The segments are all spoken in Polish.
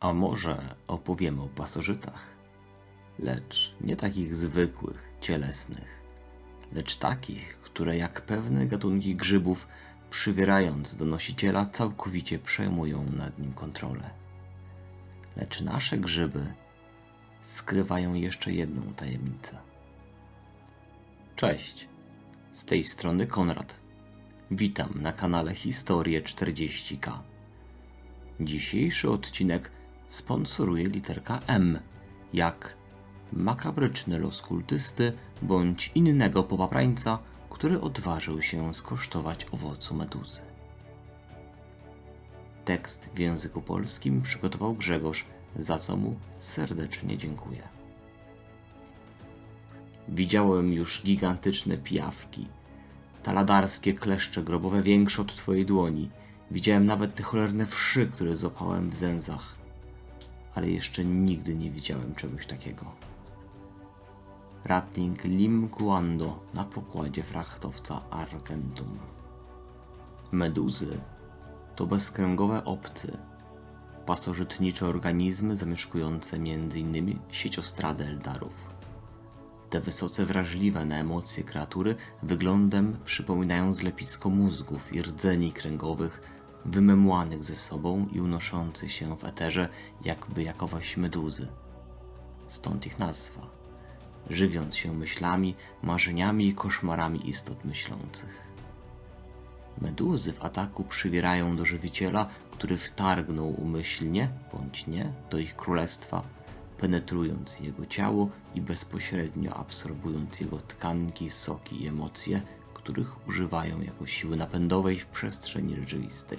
A może opowiemy o pasożytach? Lecz nie takich zwykłych, cielesnych, lecz takich, które jak pewne gatunki grzybów, przywierając do nosiciela, całkowicie przejmują nad nim kontrolę. Lecz nasze grzyby skrywają jeszcze jedną tajemnicę. Cześć, z tej strony Konrad. Witam na kanale Historie 40K. Dzisiejszy odcinek sponsoruje literka M, jak makabryczny los kultysty bądź innego popaprańca, który odważył się skosztować owocu meduzy. Tekst w języku polskim przygotował Grzegorz, za co mu serdecznie dziękuję. Widziałem już gigantyczne pijawki, taladarskie kleszcze grobowe większe od twojej dłoni. Widziałem nawet te cholerne wszy, które złapałem w zęzach. Ale jeszcze nigdy nie widziałem czegoś takiego. Ratling Lim Guando na pokładzie frachtowca Argentum. Meduzy to bezkręgowe obcy, pasożytnicze organizmy zamieszkujące m.in. sieciostrady eldarów. Te wysoce wrażliwe na emocje kreatury wyglądem przypominają zlepisko mózgów i rdzeni kręgowych, wymemłanych ze sobą i unoszących się w eterze jakby jakowaś meduzy. Stąd ich nazwa, żywiąc się myślami, marzeniami i koszmarami istot myślących. Meduzy w ataku przywierają do żywiciela, który wtargnął umyślnie bądź nie do ich królestwa, penetrując jego ciało i bezpośrednio absorbując jego tkanki, soki i emocje, których używają jako siły napędowej w przestrzeni rzeczywistej.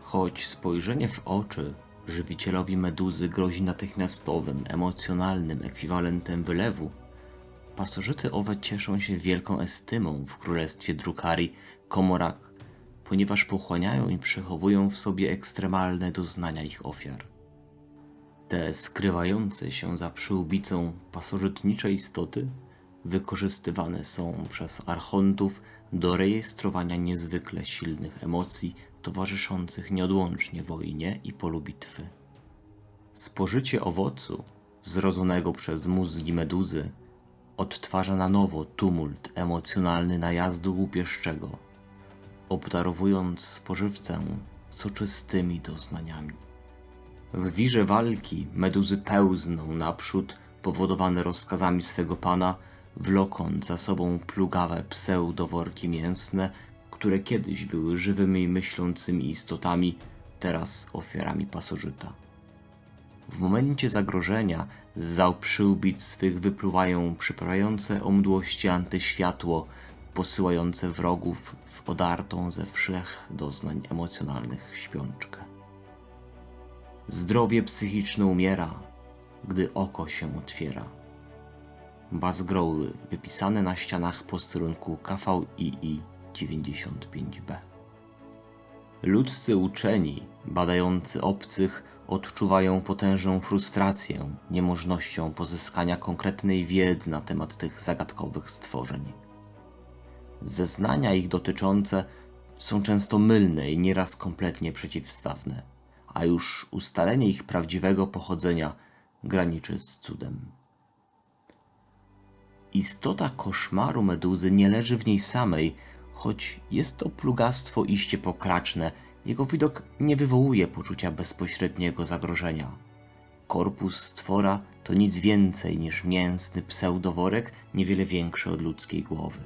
Choć spojrzenie w oczy żywicielowi meduzy grozi natychmiastowym, emocjonalnym ekwiwalentem wylewu, pasożyty owe cieszą się wielką estymą w królestwie Drukari, Komorak, ponieważ pochłaniają i przechowują w sobie ekstremalne doznania ich ofiar. Te skrywające się za przyłbicą pasożytnicze istoty wykorzystywane są przez archontów do rejestrowania niezwykle silnych emocji towarzyszących nieodłącznie wojnie i polu bitwy. Spożycie owocu zrodzonego przez mózgi meduzy odtwarza na nowo tumult emocjonalny najazdu łupieszczego, obdarowując spożywcę soczystymi doznaniami. W wirze walki meduzy pełzną naprzód, powodowane rozkazami swego pana, wlokąc za sobą plugawe pseudoworki mięsne, które kiedyś były żywymi myślącymi istotami, teraz ofiarami pasożyta. W momencie zagrożenia z przyłbic swych wypluwają przyprawiające o mdłości antyświatło, posyłające wrogów w odartą ze wszech doznań emocjonalnych śpiączkę. Zdrowie psychiczne umiera, gdy oko się otwiera. Bazgroły wypisane na ścianach posterunku KVII 95B. Ludzcy uczeni, badający obcych, odczuwają potężną frustrację niemożnością pozyskania konkretnej wiedzy na temat tych zagadkowych stworzeń. Zeznania ich dotyczące są często mylne i nieraz kompletnie przeciwstawne, a już ustalenie ich prawdziwego pochodzenia graniczy z cudem. Istota koszmaru meduzy nie leży w niej samej, choć jest to plugastwo iście pokraczne, jego widok nie wywołuje poczucia bezpośredniego zagrożenia. Korpus stwora to nic więcej niż mięsny pseudoworek, niewiele większy od ludzkiej głowy.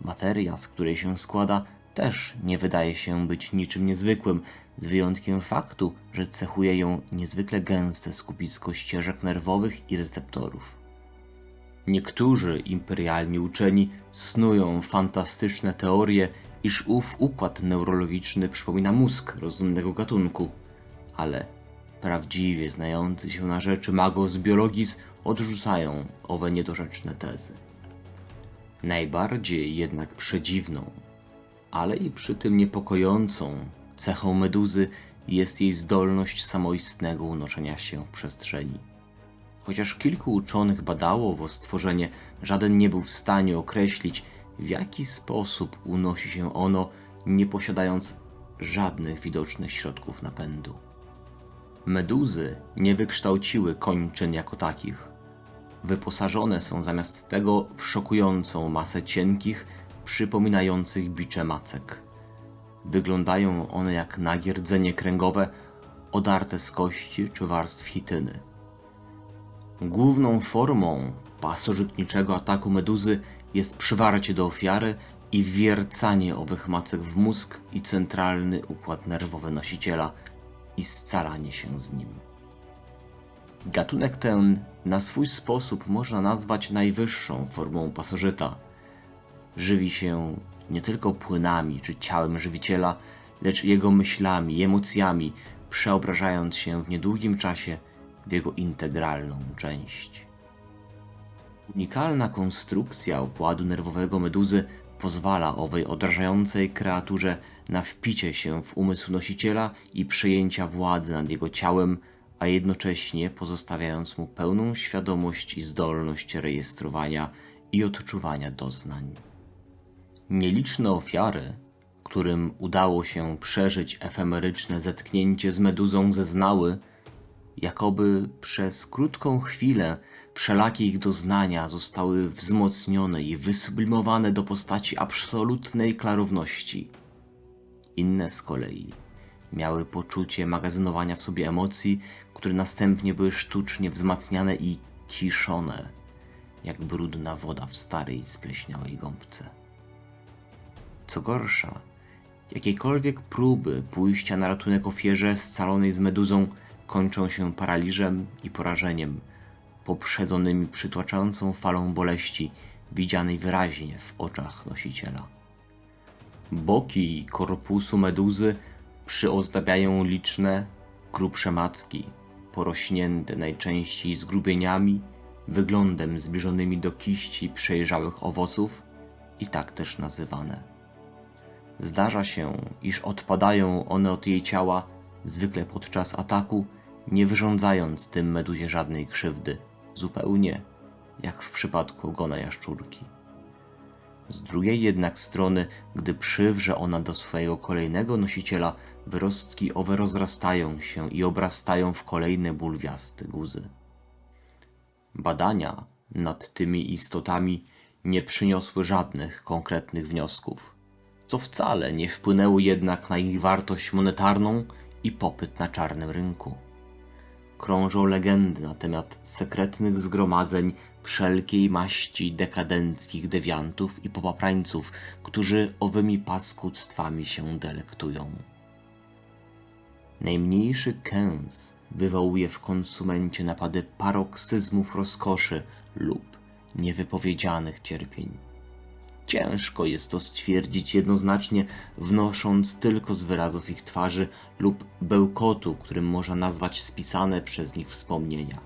Materia, z której się składa, też nie wydaje się być niczym niezwykłym, z wyjątkiem faktu, że cechuje ją niezwykle gęste skupisko ścieżek nerwowych i receptorów. Niektórzy imperialni uczeni snują fantastyczne teorie, iż ów układ neurologiczny przypomina mózg rozumnego gatunku, ale prawdziwie znający się na rzeczy magos biologis odrzucają owe niedorzeczne tezy. Najbardziej jednak przedziwną, ale i przy tym niepokojącą cechą meduzy jest jej zdolność samoistnego unoszenia się w przestrzeni. Chociaż kilku uczonych badało owo stworzenie, żaden nie był w stanie określić, w jaki sposób unosi się ono, nie posiadając żadnych widocznych środków napędu. Meduzy nie wykształciły kończyn jako takich. Wyposażone są zamiast tego w szokującą masę cienkich, przypominających bicze macek. Wyglądają one jak nagie rdzenie kręgowe, odarte z kości czy warstw chityny. Główną formą pasożytniczego ataku meduzy jest przywarcie do ofiary i wwiercanie owych macek w mózg i centralny układ nerwowy nosiciela i scalanie się z nim. Gatunek ten na swój sposób można nazwać najwyższą formą pasożyta. Żywi się nie tylko płynami czy ciałem żywiciela, lecz jego myślami, emocjami, przeobrażając się w niedługim czasie w jego integralną część. Unikalna konstrukcja układu nerwowego meduzy pozwala owej odrażającej kreaturze na wpicie się w umysł nosiciela i przejęcia władzy nad jego ciałem, a jednocześnie pozostawiając mu pełną świadomość i zdolność rejestrowania i odczuwania doznań. Nieliczne ofiary, którym udało się przeżyć efemeryczne zetknięcie z meduzą, zeznały, jakoby przez krótką chwilę wszelakie ich doznania zostały wzmocnione i wysublimowane do postaci absolutnej klarowności. Inne z kolei miały poczucie magazynowania w sobie emocji, które następnie były sztucznie wzmacniane i kiszone, jak brudna woda w starej, spleśniałej gąbce. Co gorsza, jakiekolwiek próby pójścia na ratunek ofierze scalonej z meduzą kończą się paraliżem i porażeniem, poprzedzonymi przytłaczającą falą boleści, widzianej wyraźnie w oczach nosiciela. Boki korpusu meduzy przyozdabiają liczne, grubsze macki, porośnięte najczęściej zgrubieniami, wyglądem zbliżonymi do kiści przejrzałych owoców i tak też nazywane. Zdarza się, iż odpadają one od jej ciała, zwykle podczas ataku, nie wyrządzając tym meduzie żadnej krzywdy, zupełnie jak w przypadku ogona jaszczurki. Z drugiej jednak strony, gdy przywrze ona do swojego kolejnego nosiciela, wyrostki owe rozrastają się i obrastają w kolejne bulwiaste guzy. Badania nad tymi istotami nie przyniosły żadnych konkretnych wniosków, co wcale nie wpłynęło jednak na ich wartość monetarną i popyt na czarnym rynku. Krążą legendy na temat sekretnych zgromadzeń wszelkiej maści dekadenckich dewiantów i popaprańców, którzy owymi paskudztwami się delektują. Najmniejszy kęs wywołuje w konsumencie napady paroksyzmów rozkoszy lub niewypowiedzianych cierpień. Ciężko jest to stwierdzić jednoznacznie, wnosząc tylko z wyrazów ich twarzy lub bełkotu, którym można nazwać spisane przez nich wspomnienia.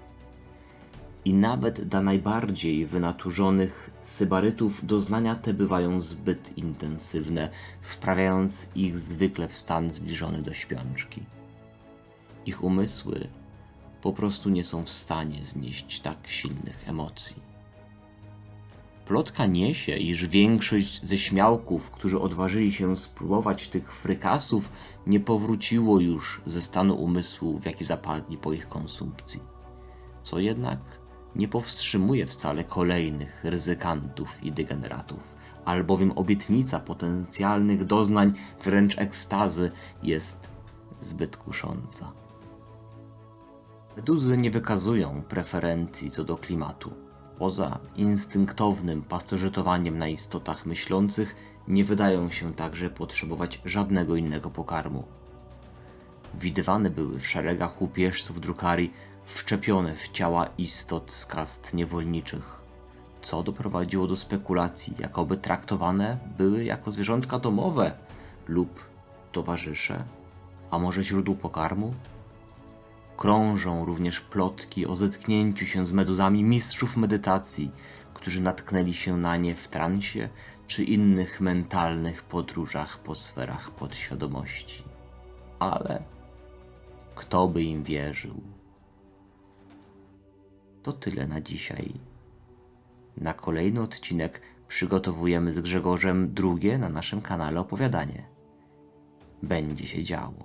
I nawet dla najbardziej wynaturzonych sybarytów doznania te bywają zbyt intensywne, wprawiając ich zwykle w stan zbliżony do śpiączki. Ich umysły po prostu nie są w stanie znieść tak silnych emocji. Plotka niesie, iż większość ze śmiałków, którzy odważyli się spróbować tych frykasów, nie powróciło już ze stanu umysłu, w jaki zapadli po ich konsumpcji. Co jednak nie powstrzymuje wcale kolejnych ryzykantów i degeneratów, albowiem obietnica potencjalnych doznań, wręcz ekstazy, jest zbyt kusząca. Meduzy nie wykazują preferencji co do klimatu. Poza instynktownym pastożytowaniem na istotach myślących, nie wydają się także potrzebować żadnego innego pokarmu. Widywane były w szeregach łupieżców drukarii wczepione w ciała istot z kast niewolniczych, co doprowadziło do spekulacji, jakoby traktowane były jako zwierzątka domowe lub towarzysze, a może źródło pokarmu? Krążą również plotki o zetknięciu się z meduzami mistrzów medytacji, którzy natknęli się na nie w transie czy innych mentalnych podróżach po sferach podświadomości. Ale kto by im wierzył? To tyle na dzisiaj. Na kolejny odcinek przygotowujemy z Grzegorzem drugie na naszym kanale opowiadanie. Będzie się działo.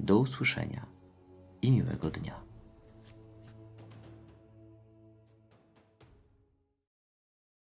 Do usłyszenia. I miłego dnia.